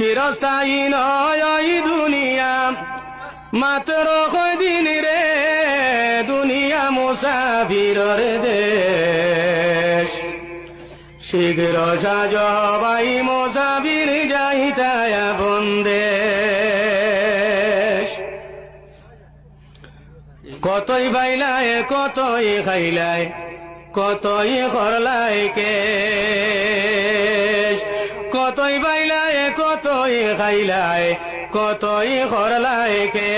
চিরস্থায়ী নয় দুনিয়া। মাত্র কদিন রে দুনিয়া মুসাফিরর দেশ। শীঘ্র সাজবাই মুসাফির যাইতায় বন্দেশ। কতই বাইলায়, কতই খাইলায়, কতই করলাই কে? কতই খাইলায় কতই করলাই কে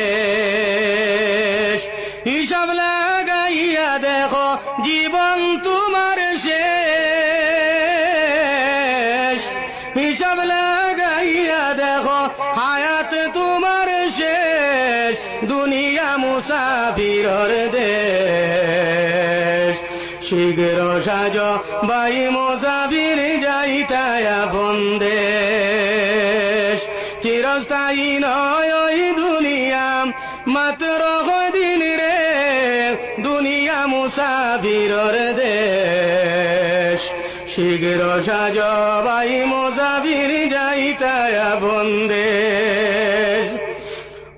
হিসাব লাগাইয়া দেখো, জীবন তোমার শেষ। হিসাব লাগাইয়া দেখো, হায়াত তোমার শেষ। দুনিয়া মুসাফিরর দেশ। শীঘ্র সাজ বাই মুসাফির যাইতায়া বন্দেশ চিরস্থায়ী নয় ওই দুনিয়া, মাত্র কদিন রে দুনিয়া মুসাফিরর দেশ। শীঘ্র সাজ বাই মুসাফির যাইতায়া বন্দেশ।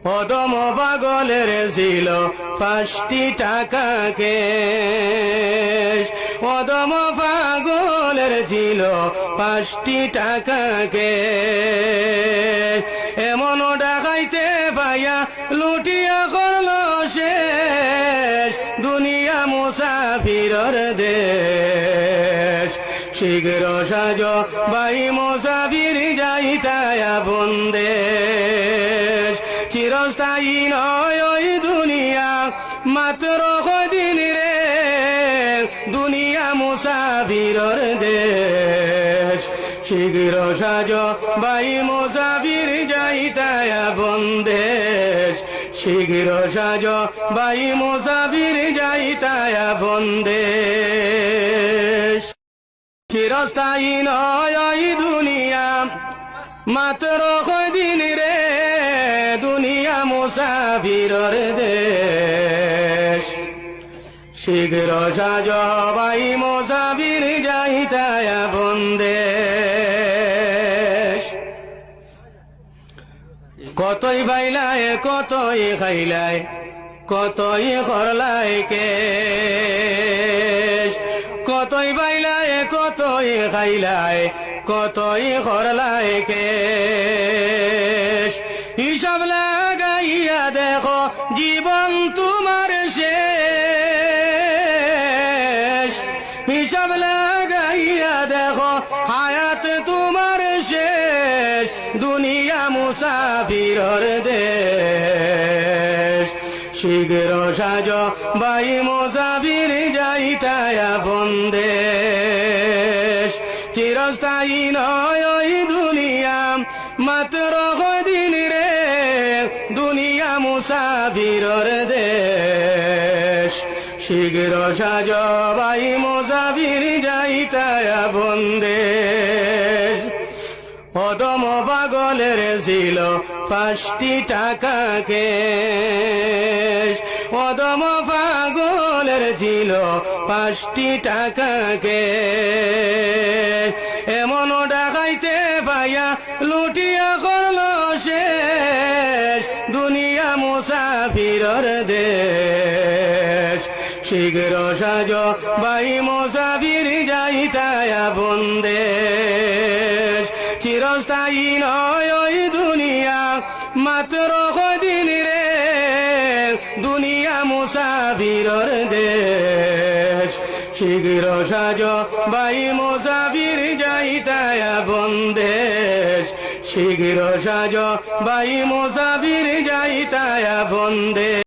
পদম পাগলের ছিল পাঁচটি টাকা কেশ। পদম পাগলের ছিল পাঁচটি টাকা কেশ। লুটিয়া করল শেষ। দুনিয়া মুসাফিরর দেশ। শীঘ্র সাজ বাই মুসাফির যাইতায়া বন্দেশ। চিরস্থায়ী নয় ওই দুনিয়া, মাত্র কদিন রে। দুনিয়া মুসাফিরর দেশ। শীঘ্র সাজ বাই মুসাফির যাইতায়া বন্দেশ। শীঘ্র সাজ বাই মুসাফির যাইতায়া বন্দেশ। চিরস্থায়ী নয় দুনিয়া, মাত্র কদিন রে দুনিয়া মুসাফিরর দেশ। শীঘ্র সাজ বাই মুসাফির যাইতায়া কতই খাইলায় কতই করলাই কে কতই বাইলায় কতই খাইলায় কতই করলাই কে হিসাব লাগাইয়া দেখো, জীবন দুনিয়া মুসাফিরর দেশ। শীঘ্র সাজ বাই মুসাফির যাইতায়া বন্দেশ চিরস্থায়ী নয় ওই দুনিয়া, মাত্র কদিন রে। দুনিয়া মুসাফিরর দেশ। শীঘ্র সাজ বাই মুসাফির যাইতায়া বন্দেশ পাগলের ছিল পাঁচটি টাকা কেশ পদম পাগলের ছিল পাঁচটি টাকা কেশ এমন ডাকাইতে পাইয়া লুটিয়া করল শেষ দুনিয়া মুসাফিরর দেশ। শীঘ্র সাজ বাই মুসাফির যাইতায়া বন্দেশ চিরস্থায়ী নয় দুনিয়া মুসাফিরর দেশ। শীঘ্র সাজ বাই মুসাফির যাইতায়া বন্দেশ শীঘ্র সাজ বাই মুসাফির যাইতায়া বন্দেশ